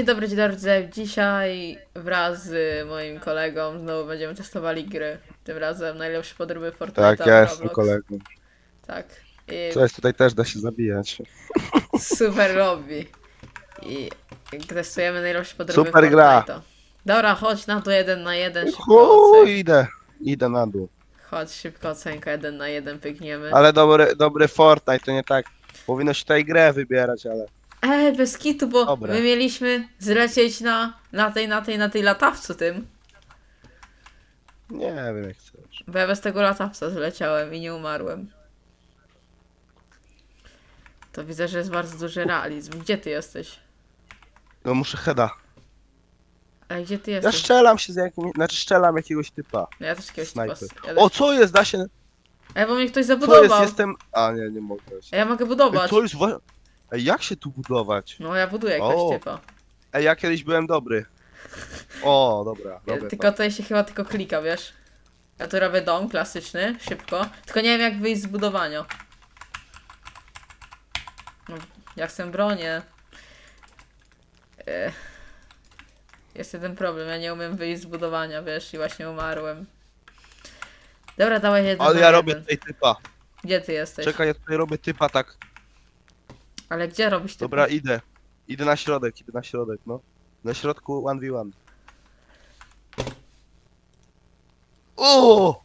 Dzień dobry, dzień dobry. Dzisiaj wraz z moim kolegą znowu będziemy testowali gry. Tym razem najlepsze podróby Fortnite'a Tak, ja jestem Roblox. kolegą. Tak. I Cześć, tutaj też da się zabijać. super lobby. I testujemy najlepsze podróby Super gra. Fortnite'a. Dobra, chodź na to jeden na jeden, szybko ocen. idę. Idę na dół. Chodź, szybko ocenka, jeden na jeden pykniemy. Ale dobry, dobry Fortnite, to nie tak. Powinno się tutaj grę wybierać, ale... Ej, bez kitu, bo Dobra. my mieliśmy zlecieć na, na tej, na tej, na tej latawcu tym. Nie wiem jak chcesz. Bo ja bez tego latawca zleciałem i nie umarłem. To widzę, że jest bardzo duży realizm. Gdzie ty jesteś? No muszę heada. Ale gdzie ty Ja jesteś? strzelam się z jakimś... Znaczy strzelam jakiegoś typa. No ja też jakiegoś typa... Snajper. Ja O, też... co jest? Da się... Ej, bo mnie ktoś Co jest? zabudował. Jestem... A, nie, nie mogę. A ja mogę budować. jest? Ej, jak się tu budować? No ja buduję O, typa. Ej, ja kiedyś byłem dobry. O, dobra, dobra. tylko tutaj się chyba tylko klika, wiesz? Ja tu robię dom klasyczny, szybko. Tylko nie wiem jak wyjść z budowania. No, ja chcę bronię. Ech. Jest jeden problem, ja nie umiem wyjść z budowania, wiesz, i właśnie umarłem. Dobra, dawaj jeden Ale na ja robię jeden. tutaj typa. Gdzie ty jesteś? Czekaj, ja tutaj robię typa tak. Ale gdzie robisz ty? Dobra, idę. Idę na środek, idę na środek, no. Na środku 1v1. O!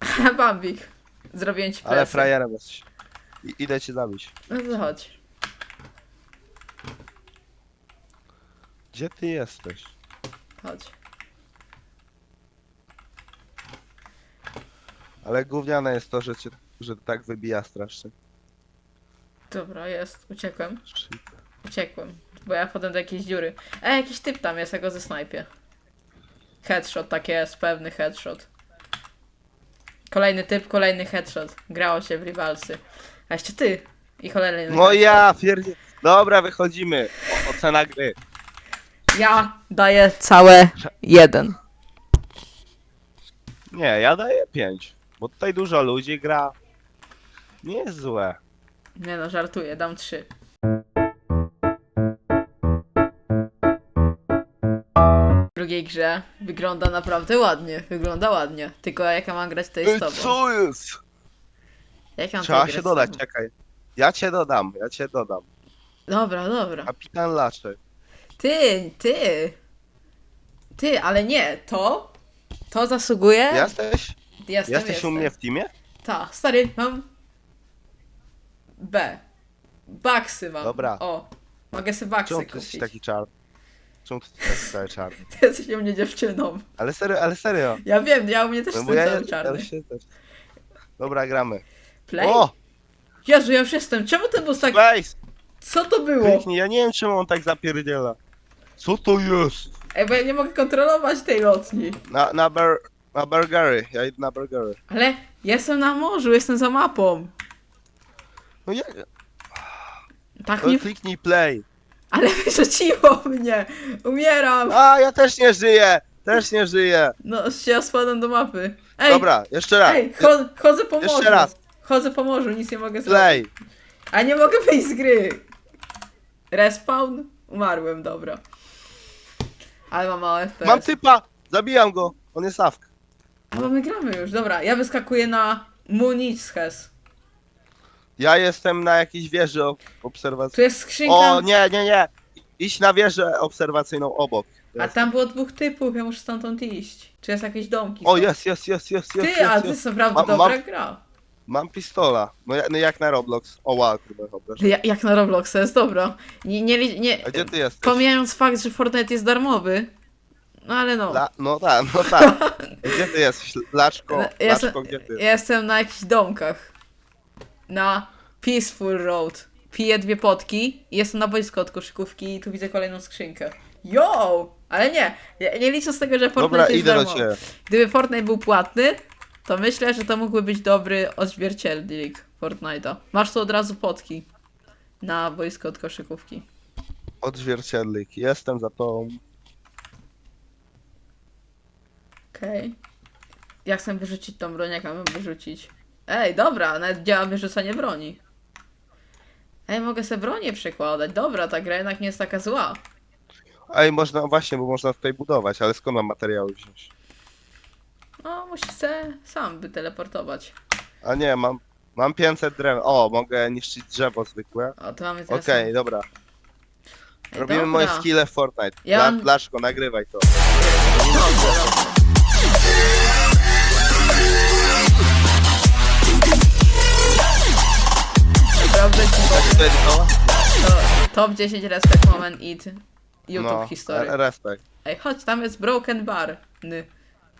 Bambik. Zrobiłem ci Ale frajerem jesteś. I, idę cię zabić. No to chodź. Gdzie ty jesteś? Chodź. Ale gówniane jest to, że cię, że tak wybija strasznie. Dobra, jest. Uciekłem. Uciekłem, bo ja wchodzę do jakiejś dziury. E, jakiś typ tam jest, ja go ze snajpie. Headshot, tak jest, pewny headshot. Kolejny typ, kolejny headshot. Grało się w rivalsy. A jeszcze ty. I cholerny No headshot. ja, pierdzi... Dobra, wychodzimy. O, ocena gry. Ja daję całe jeden. Nie, ja daję 5. Bo tutaj dużo ludzi gra. Nie jest złe. Nie no, żartuję, dam trzy. W drugiej grze wygląda naprawdę ładnie, wygląda ładnie. Tylko jak ja mam grać to jest Ej, z tobą. co jest? Jak ja mam Trzeba tutaj się grać z dodać, tobą? czekaj. Ja cię dodam, ja cię dodam. Dobra, dobra. Kapitan Laczek. Ty, ty. Ty, ale nie, to. To zasługuje. Jesteś? Jestem, Jesteś u mnie w teamie? Ta, stary, mam. B. Baksy mam. Dobra. O. Mogę sobie baksy Czemu ty kupić. jesteś taki czarny? Czemu ty jesteś taki czarny? Ty jesteś u mnie dziewczyną. Ale serio, ale serio. Ja wiem, ja u mnie też No jestem ja, cały czarny. ja się też. Dobra, gramy. Play? O! Jezu, ja już jestem. Czemu ten bus tak... Space! Co to było? Kliknij, ja nie wiem czemu on tak zapierdziela. Co to jest? Ej, bo ja nie mogę kontrolować tej lotni. Na, na, ber, na burgery, ja idę na burgery. Ale jestem na morzu, jestem za mapą. No jak? Tak No mi... kliknij play. Ale wyrzuciło mnie. Umieram. A, ja też nie żyję! Też nie żyję! No, się ja spadam do mapy. Ej, Dobra, jeszcze raz. ej, cho chodzę po morzu. Jeszcze raz. Chodzę po morzu, nic nie mogę zrobić. Play. A nie mogę wyjść z gry. Respawn? Umarłem, dobra. Ale mam małe FPS. Mam typa! Zabijam go! On jest awk. A bo my gramy już, dobra. Ja wyskakuję na Muniches. Ja jestem na jakiejś wieży Tu obserwacyjnej. jest skrzynka. O, nie, nie, nie! Idź na wieżę obserwacyjną obok. A tam było dwóch typów, ja muszę stamtąd iść. Czy jest jakieś domki? O, są? jest, jest, jest, jest, jest, Ty, a jest, to jest. jest naprawdę Mam- dobra mam- gra. Mam pistola. No, no jak na Roblox. O, wow, kurde, dobra. Ja, jak na Roblox, to jest dobra. Nie, nie, li- nie, A gdzie ty jesteś? pomijając fakt, że Fortnite jest darmowy. No ale no. La, no tak, no tak. Gdzie ty jesteś? Laczko, ja jestem- Laczko, gdzie ty? Ja jestem na jakichś domkach. Na Peaceful Road. Piję dwie potki i jestem na boisku od koszykówki i tu widzę kolejną skrzynkę. Yo! Ale nie, nie, nie liczę z tego, że Fortnite Dobra, jest idę do darmowy. ciebie. Gdyby Fortnite był płatny, to myślę, że to mógłby być dobry odzwierciedlik Fortnite'a. Masz tu od razu potki na boisko od koszykówki. Odzwierciedlik. Jestem za tobą. Okej. Ja chcę wyrzucić tą broń, jak mam wyrzucić. Ej, dobra, nawet działa wyrzucanie broni. Ej, mogę sobie bronię przekładać. Dobra, ta gra jednak nie jest taka zła. Ej, można, właśnie, bo można tutaj budować, ale skąd mam materiały wziąć? No, musisz se sam wyteleportować. A nie, mam, mam 500 drewna. O, mogę niszczyć drzewo zwykłe. O, to mamy teraz... Okej, dobra. Ej, Robimy dobra. moje skille w Fortnite. Ja Dla, mam- Blaszko, nagrywaj to. Dobrze, dobrze. Naprawdę ci Tak powiem, to top 10 respect moment it YouTube No, history. respekt. Ej, chodź, tam jest broken bar. Ny.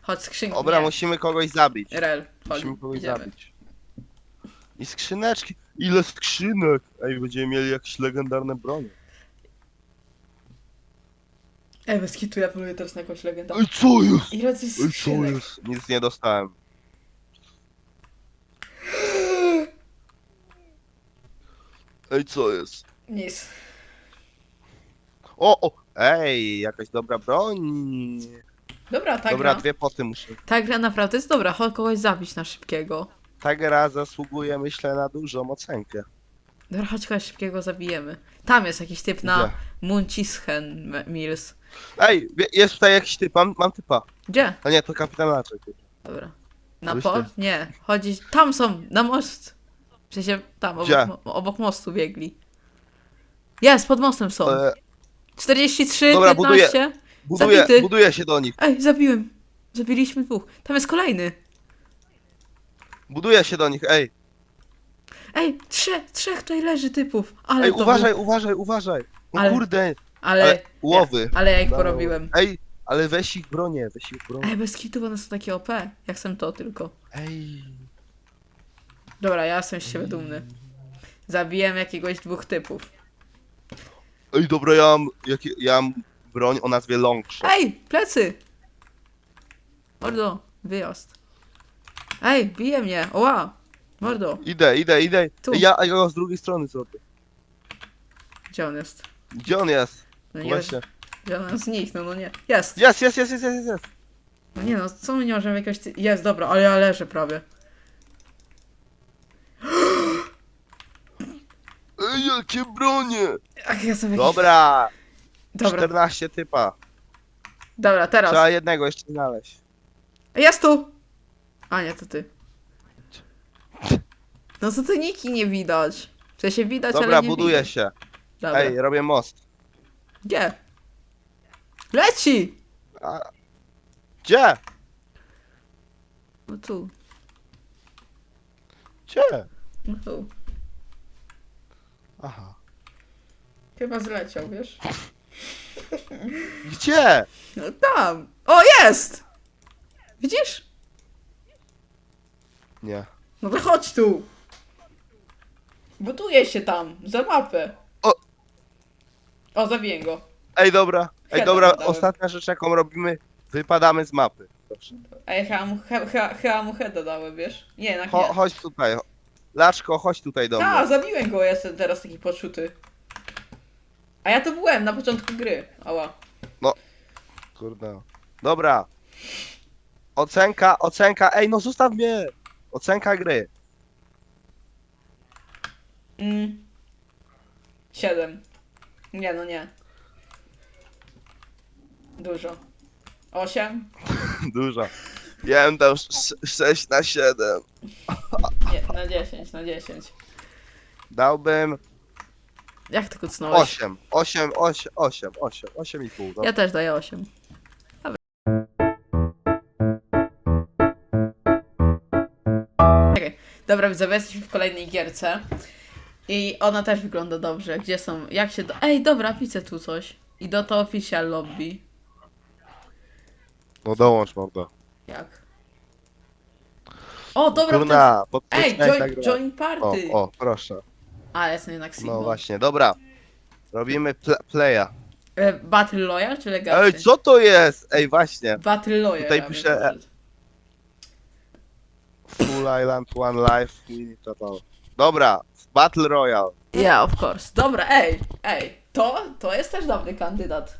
Chodź, skrzynki. Dobra, nie. musimy kogoś zabić. Rel, chodź, Musimy kogoś idziemy. zabić. I skrzyneczki. Ile skrzynek? Ej, będziemy mieli jakieś legendarne bronie. Ej, bez kitu, ja poluję teraz na jakąś legendę. Ej, co jest? Ile Ej, co skrzynek? jest? Nic nie dostałem. Ej, co jest? Nic. O, o! Ej, jakaś dobra broń. Dobra, ta Dobra, gra. dwie poty muszę. Ta gra naprawdę jest dobra, chodź kogoś zabić na szybkiego. Ta gra zasługuje, myślę, na dużą ocenkę. Dobra, chodź kogoś szybkiego zabijemy. Tam jest jakiś typ na Gdzie? Munchischen Mills. Ej, wie- jest tutaj jakiś typ, mam, mam typa. Gdzie? A nie, to kapitan Laczek. Dobra. Na ty. Nie. Chodzi. Tam są, na most. W sensie tam, Gdzie? obok, mo- obok mostu biegli. Jest, pod mostem są. E, 43, Dobra, buduję. 15. buduję, Zabity. buduję się do nich. Ej, zabiłem. Zabiliśmy dwóch. Tam jest kolejny. Buduję się do nich, ej. Ej, trzech, trzech tutaj leży typów. Ale Ej, to uważaj, uważaj, uważaj. O Ale- kurde, Był... Ale, ale łowy. ale ja ich porobiłem. Ej, ale weź ich bronię, weź ich bronię. Ej, bez kitu, bo one są takie OP. Jak sam to tylko. Ej. Dobra, ja jestem z siebie dumny. Zabiłem jakiegoś dwóch typów. Ej, dobra, ja mam, jakie, ja mam broń o nazwie Longshot. Ej, plecy! Mordo, wyjazd. Ej, bije mnie, oła! Mordo, Idę, idę, idę. Tu. Ja, ja go z drugiej strony zrobię. gdzie on jest? Gdzie on jest? No nie, Właśnie. gdzie on z nich, no no nie. Jest! Jest, jest, jest, jest, jest, jest. No nie no, co my nie możemy jakiegoś... ty- Jest, dobra, ale ja leżę prawie. Jakie bronie! Ach, ja sobie... Dobra, Dobra, 14 typa. dobra, teraz. Trzeba jednego jeszcze znaleźć. Jest tu! A nie, to ty. No to tu niki nie widać. W sensie widać, Dobra, ale nie buduję widać. się. Dobra. Ej, robię most. Gdzie? Leci! A... Gdzie? No tu, Gdzie? no tu. Aha. Chyba zleciał, wiesz? Gdzie? No tam! O, jest! Widzisz? Nie. No to chodź tu! Buduję się tam, za mapę. O! O, zabiję go. Ej, dobra. Ej, dobra, dałem. ostatnia rzecz jaką robimy, wypadamy z mapy. Proszę. Ej, chyba mu, he, he, chyba mu heada dałem, wiesz? Nie, jednak Cho, nie. chodź tutaj. Laczko, chodź tutaj do A, mnie. zabiłem go, jestem teraz taki poczuty. A ja to byłem na początku gry. Ała. Kurde. Dobra. Ocenka, ocenka. Ej, no zostaw mnie. Ocenka gry. Mm. Siedem. Nie, no nie. Dużo. Osiem? Dużo. Ja bym dał 6 na 7. Na dziesięć, na dziesięć. Dałbym Jak ty kucnąłeś? 8. 8, 8, 8, 8, 8 i pół. Ja też daję 8. Dobra. Czekaj. Dobra, widzowie, jesteśmy w kolejnej gierce. I ona też wygląda dobrze. Gdzie są? Jak się do... Ej, dobra, widzę tu coś. I do to official lobby. No dołącz mordo. Jak? O, dobra. Kurna, Ej, podpisać join, join O, party! o, proszę. A, jestem jednak Sigma. No właśnie, dobra. Robimy pl playa. E, Battle Royale czy Legacy? Ej, co to jest? Ej, właśnie. Battle Royale. Tutaj wiem, co Full Island, One Life, Mini Total. Dobra, Battle Royale. Yeah, of course. Dobra, ej, ej, to, to jest też dobry kandydat.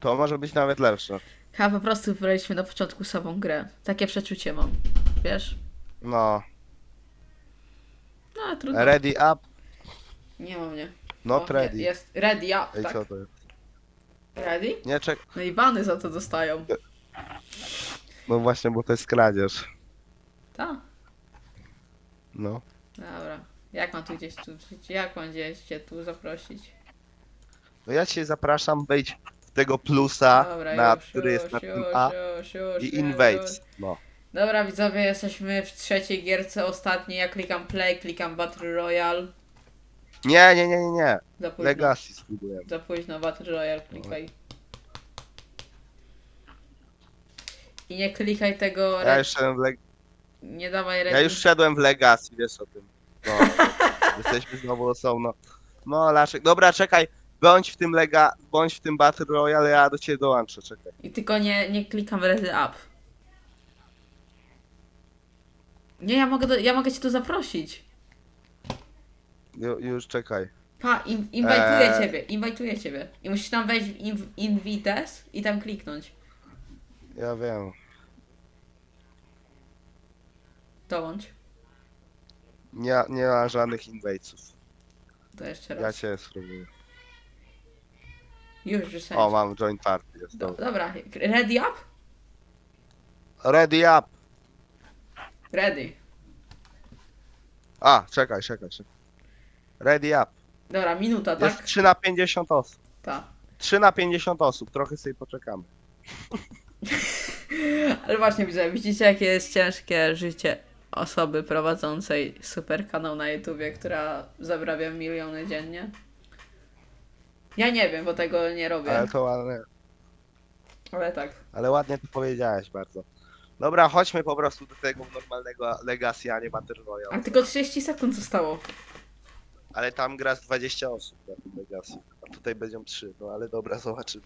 To może być nawet lepsze. Chyba po prostu wybraliśmy na początku samą grę. Takie przeczucie mam. Wiesz? No. No, trudno. Ready up, Nie mam, nie. not O, ready. Je, jest ready, ja, Ej, tak. co to jest? Ready? Nie, czek. No i bany za to dostają. No właśnie, bo to jest kradzież. Tak. No. Dobra. Jak mam tu gdzieś tu, jak mam gdzieś cię tu zaprosić? No ja cię zapraszam, wejdź w tego plusa, Dobra, na, już, który już, jest na tym już, A już, już, i już, już. No. Dobra widzowie, jesteśmy w trzeciej gierce ostatniej. Ja klikam play, klikam Battle Royale. Nie, nie, nie, nie, nie. Za późno. Legacy spróbujemy. Za późno, Battle Royale klikaj. I nie klikaj tego Ja już szedłem w, leg... Nie dawaj ja już szedłem w Legacy, wiesz o tym. No. Jesteśmy znowu osobno. No, Laszek. Dobra, czekaj. Bądź w tym lega... Bądź w tym Battle Royale, ja do ciebie dołączę, czekaj. I tylko nie, nie klikam ready up. Nie, ja mogę, do, ja mogę cię tu zaprosić. Ju, już czekaj. Pa, in, inwajtuję Eee. ciebie, inwajtuję ciebie. I musisz tam wejść w inv, invites i tam kliknąć. Ja wiem. Dołącz. Nie, nie ma żadnych invadesów. To jeszcze Ja raz. cię spróbuję. Już, już O, mam join party, jest Do, dobra. dobra, ready up? Ready up! Ready. A, czekaj, czekaj, czekaj. Ready up. Dobra, minuta, Jest tak? 3 na 50 osób. Tak. 3 na 50 osób, trochę sobie poczekamy. Ale właśnie widzę, widzicie jakie jest ciężkie życie osoby prowadzącej super kanał na YouTubie, która zarabia miliony dziennie? Ja nie wiem, bo tego nie robię, Ale to ładnie, ale tak. ale ładnie to powiedziałeś bardzo. Dobra, chodźmy po prostu do tego normalnego Legacy, a nie Battle A Royale. tylko 30 sekund zostało. Ale tam gra z 20 osób na tym Legacy. A tutaj będą 3, no ale dobra, zobaczymy.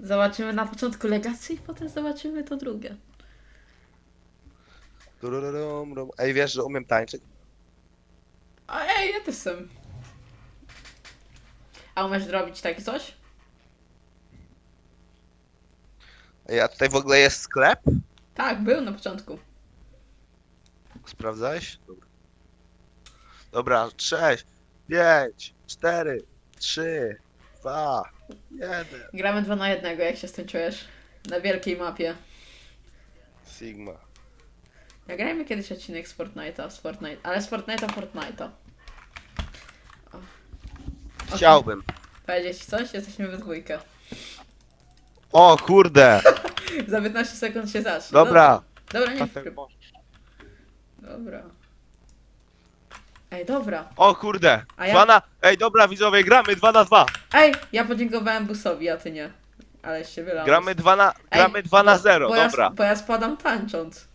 Zobaczymy na początku legacji, potem zobaczymy to drugie. Rum. Ej, wiesz, że umiem tańczyć? A ej, ja też jestem. A umiesz zrobić takie coś? Ej, a tutaj w ogóle jest sklep? Tak, był na początku. Sprawdzałeś? Dobra. Dobra, 6, 5, 4, 3, 2, 1. Gramy dwa na jednego, jak się z tym czujesz? Na wielkiej mapie. Sigma. Nagrajmy kiedyś odcinek z Fortnite'a, z Fortnite, ale z Fortnite'a Fortnite'a. O. Chciałbym. Powiedzieć coś? Jesteśmy we dwójkę. O kurde! Za 15 sekund się zacznie. Dobra. Dobra, nie Patek, wkryp. możesz. Dobra. Ej, dobra. O kurde! A ja- Dwa na... Ej, dobra widzowie, gramy 2 na 2. Ej, ja podziękowałem Busowi, a ty nie. Ale się wylałem. Gramy 2 na... Ej, Gramy 2 na bo- 0, bo ja, dobra. Bo ja spadam tańcząc.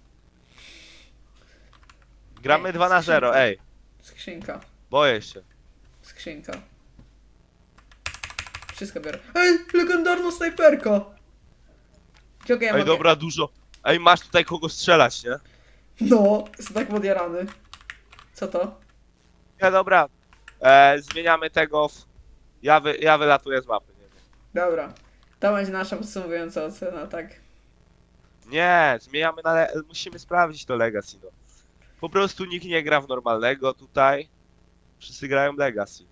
Gramy Ej, 2 na 0, skrzynka. ej. Skrzynka. Boję się. Skrzynka. Wszystko biorę. Ej, legendarna snajperka! Czekaj, ja Ej, mogę... dobra, dużo. Ej, masz tutaj kogo strzelać, nie? No, jestem tak podjarany. Co to? Nie, dobra. E, zmieniamy tego w... Ja, wy... ja wylatuję z mapy, nie wiem. Dobra. To będzie nasza podsumowująca ocena, tak. Nie, zmieniamy na... Le... Musimy sprawdzić to Legacy, no. Po prostu nikt nie gra w normalnego tutaj. Wszyscy grają Legacy.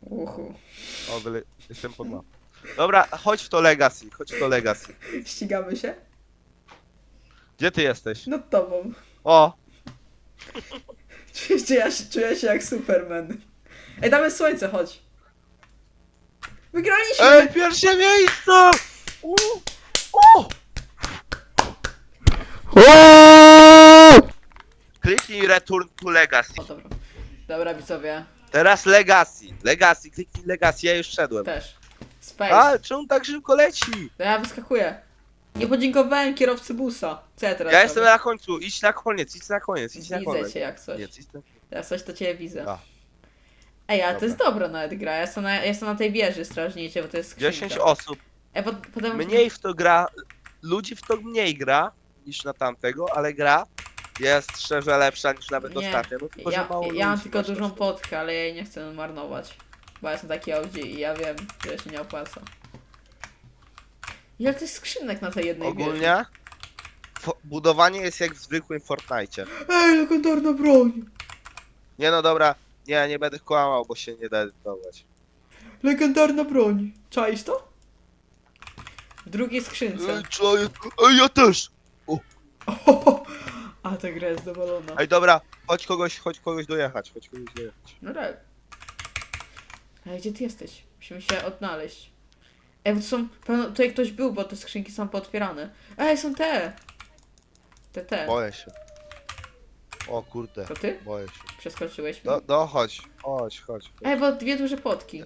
Uhu. O, wyle... jestem pod mapą. Dobra, chodź w to Legacy, chodź w to Legacy. Ścigamy się? Gdzie ty jesteś? Nad tobą. O, Czuję się, ja się, czuję się jak Superman. Ej, damy słońce, chodź. Wygraliśmy! ej, pierwsze miejsce! U, o! Kliknij Return to Legacy. O, dobra. Dobra, widzowie. Teraz Legacy. Legacy, kliknij Legacy, ja już szedłem. Też. Space. A, czemu tak szybko leci? To ja wyskakuję. Nie podziękowałem kierowcy busa. Co ja teraz Ja jestem robię? na końcu, idź na koniec, idź na koniec, idź na Widzę koniec. cię jak coś. Nie, idź na... Ja coś to cię widzę. A. Ej, ale to jest dobra nawet gra. Ja jestem na, ja jestem na tej wieży strażniczej, bo to jest skrzynka. 10 osób. Ej, bo, potem... Mniej w to gra, ludzi w to mniej gra niż na tamtego, ale gra jest szczerze lepsza niż nawet Nie, ostatnia. Tylko, że Ja, mało ja mam tylko dużą potkę, ale ja jej nie chcę marnować. Bo ja jestem taki OG i ja wiem, że się nie opłaca. Ile to jest skrzynek na tej jednej wieży? Ogólnie fo- budowanie jest jak w zwykłym Fortnite. Ej, legendarna broń! Nie no dobra, nie, nie będę kłamał, bo się nie da edytować. Legendarna broń! Czaisz to? W drugiej skrzynce. Ej, jest? Ej, ja też! A ta gra jest dowolona. Ej, dobra, chodź kogoś, chodź kogoś dojechać, chodź kogoś dojechać. No tak. Ale gdzie ty jesteś? Musimy się odnaleźć. Ej, bo to są... Pewno tutaj ktoś był, bo te skrzynki są pootwierane. Ej, są te! Te, te. Boję się. O kurde, To ty? boję się. Przeskoczyłeś mi. No, no chodź, chodź, chodź. chodź. Ej, bo dwie duże potki.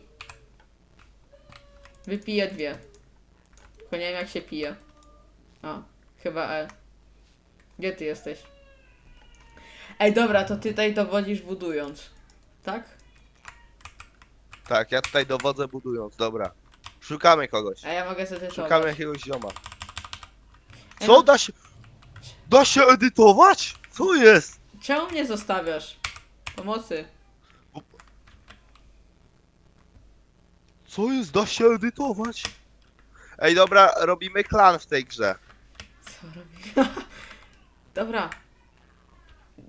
Wypiję dwie. Tylko nie wiem jak się pije. A, chyba E. Gdzie ty jesteś? Ej, dobra, to ty tutaj dowodzisz budując. Tak? Tak, ja tutaj dowodzę budując, dobra. Szukamy kogoś. A ja mogę zedytować. Szukamy jakiegoś zioma. Co da się... Da się edytować? Co jest? Czemu mnie zostawiasz? Pomocy. Co jest? Da się edytować? Ej, dobra, robimy klan w tej grze. Co robi? Dobra.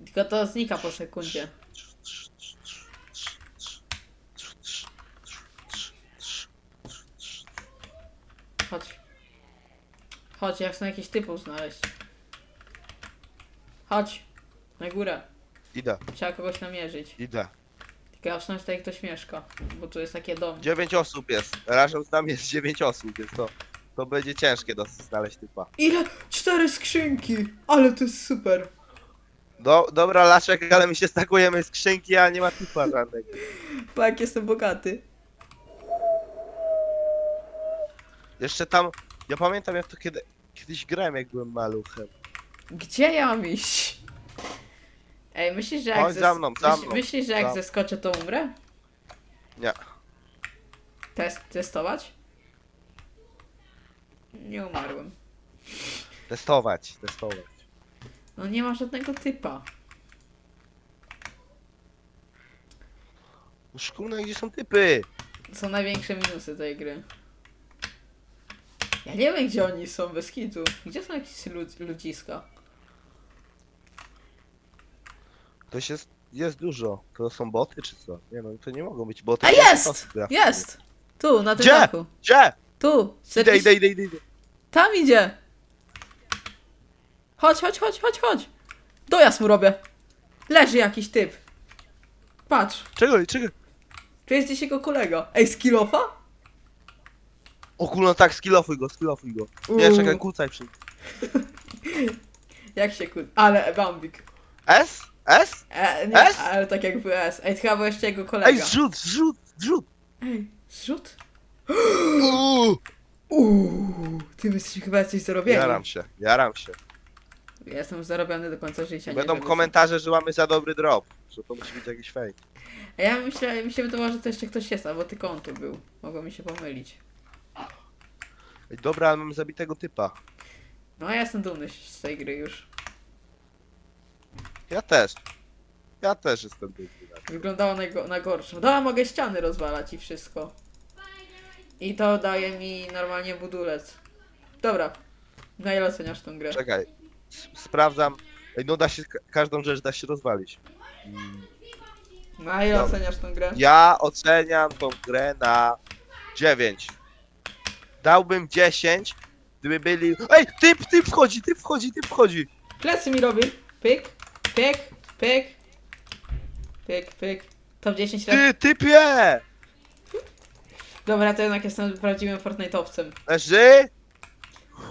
Tylko to znika po sekundzie. Chodź. Chodź, ja chcę jakiś typów znaleźć. Chodź. Na górę. Idę, Trzeba kogoś namierzyć. idę. Tylko ja przynajmniej tutaj ktoś mieszka. Bo tu jest takie dom. Dziewięć osób jest. Razem z nami jest dziewięć osób, więc to, to będzie ciężkie dosyć znaleźć typa. Ile? Cztery skrzynki! Ale to jest super. Do, dobra, Laszek, ale my się stakujemy skrzynki, a nie ma typa żadnego. Jak jestem bogaty. Jeszcze tam, ja pamiętam jak to kiedy, kiedyś grałem jak byłem maluchem. Gdzie ja mam iść? Ej, myślisz, że jak Chodź za mną, za myśl- mną. Myślisz, że jak Za- zeskoczę, to umrę? Nie. Test, testować? Nie umarłem. Testować, testować. No nie ma żadnego typa. Szkuna, gdzie są typy? To są największe minusy tej gry. Ja nie wiem, gdzie oni są, bez kitu. Gdzie są jakieś lud ludziska? To się, jest dużo. To są boty czy co? Nie no, to nie mogą być boty. A to jest! Jest! Tu, na tym Gdzie? dachu. Gdzie? Tu! Idę, idę, idę, idę, idę. Tam idzie! Chodź, chodź, chodź, chodź, chodź! Dojazd mu robię! Leży jakiś typ. Patrz, Czekaj, czekaj. tu jest gdzieś jego kolega. Ej, skillofa? O kurno, tak, skillofuj go, skillofuj go. Nie, Uuu. czekaj, kucaj przy... Jak się kur... Ale Bambik. S? S? E, nie, S? ale tak jak S. Ej, chyba był jeszcze jego kolega. Ej, zrzut, zrzut, zrzut. Ej, zrzut? Uuu. Uuu, ty jesteś chyba jesteś zarobiony. Jaram się, jaram się. Ja jestem zarobiony do końca życia. nie Będą wiem, komentarze, że mamy za dobry drop. Że to musi być jakiś fake. A ja myślę, mi się wydawało, że to jeszcze ktoś jest, albo tylko on tu był. Mogło mi się pomylić. Ej, dobra, ale mam zabitego typa. No, ja jestem dumny z tej gry już. Ja też. Ja też jestem dumny. Wyglądało na, go- na gorszą. Dobra, mogę ściany rozwalać i wszystko. I to daje mi normalnie budulec. Dobra. Na ile oceniasz tą grę? Czekaj. S- Sprawdzam. Ej, no da się, ka- każdą rzecz da się rozwalić. Mm, Na ile Dobra. oceniasz tą grę? Ja oceniam tą grę na 9. Dałbym 10, gdyby byli... Ej, typ, typ wchodzi, typ wchodzi, typ wchodzi. Plecy mi robi. Pyk, pyk, pyk. Pyk, pyk. Top 10 lat. Ty, typie! Dobra, to jednak jestem prawdziwym Fortnite'owcem. Leży?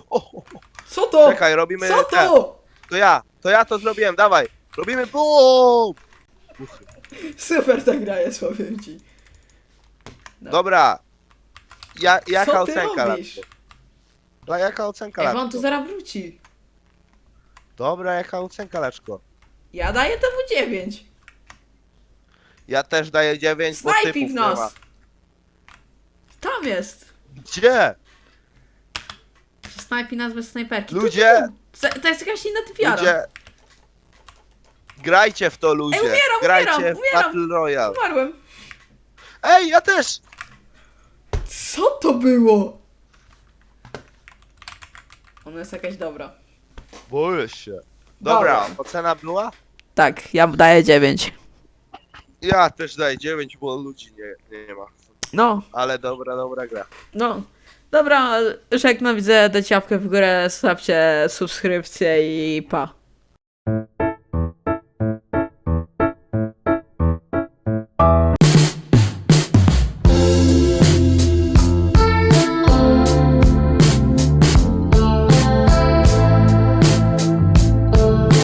O, o, o. Co to? Czekaj, robimy Co ten. to? To ja, to ja to zrobiłem, dawaj. Robimy BUM! Super ta gra jest, powiem ci. Dobra. Ja, jaka Co ty ocenka? robisz? Latko? Dla jaka ocenka Ej, Laczko? to zaraz wróci. Dobra, jaka ocenka Laczko? Ja daję temu 9. Ja też daję 9, bo Snajpij typów w nie ma. Tam jest. Gdzie? Snajpi nas bez snajperki. Tu, Ludzie! tu, tu. To jest jakaś inna typiara. Ludzie! Grajcie w to ludzie! Umieram, Grajcie umieram, w umieram. Battle Royale! Umarłem. Ej, ja też! Co to było? Ona jest jakaś dobra. Boję się. Dobra, Dobra. ocena była? Tak, ja daję 9. Ja też daję 9, bo ludzi nie, nie, ma. No, Ale dobra, dobra gra. no. Dobra, żegnam, widzę, dajcie łapkę w górę, stawcie subskrypcję i pa.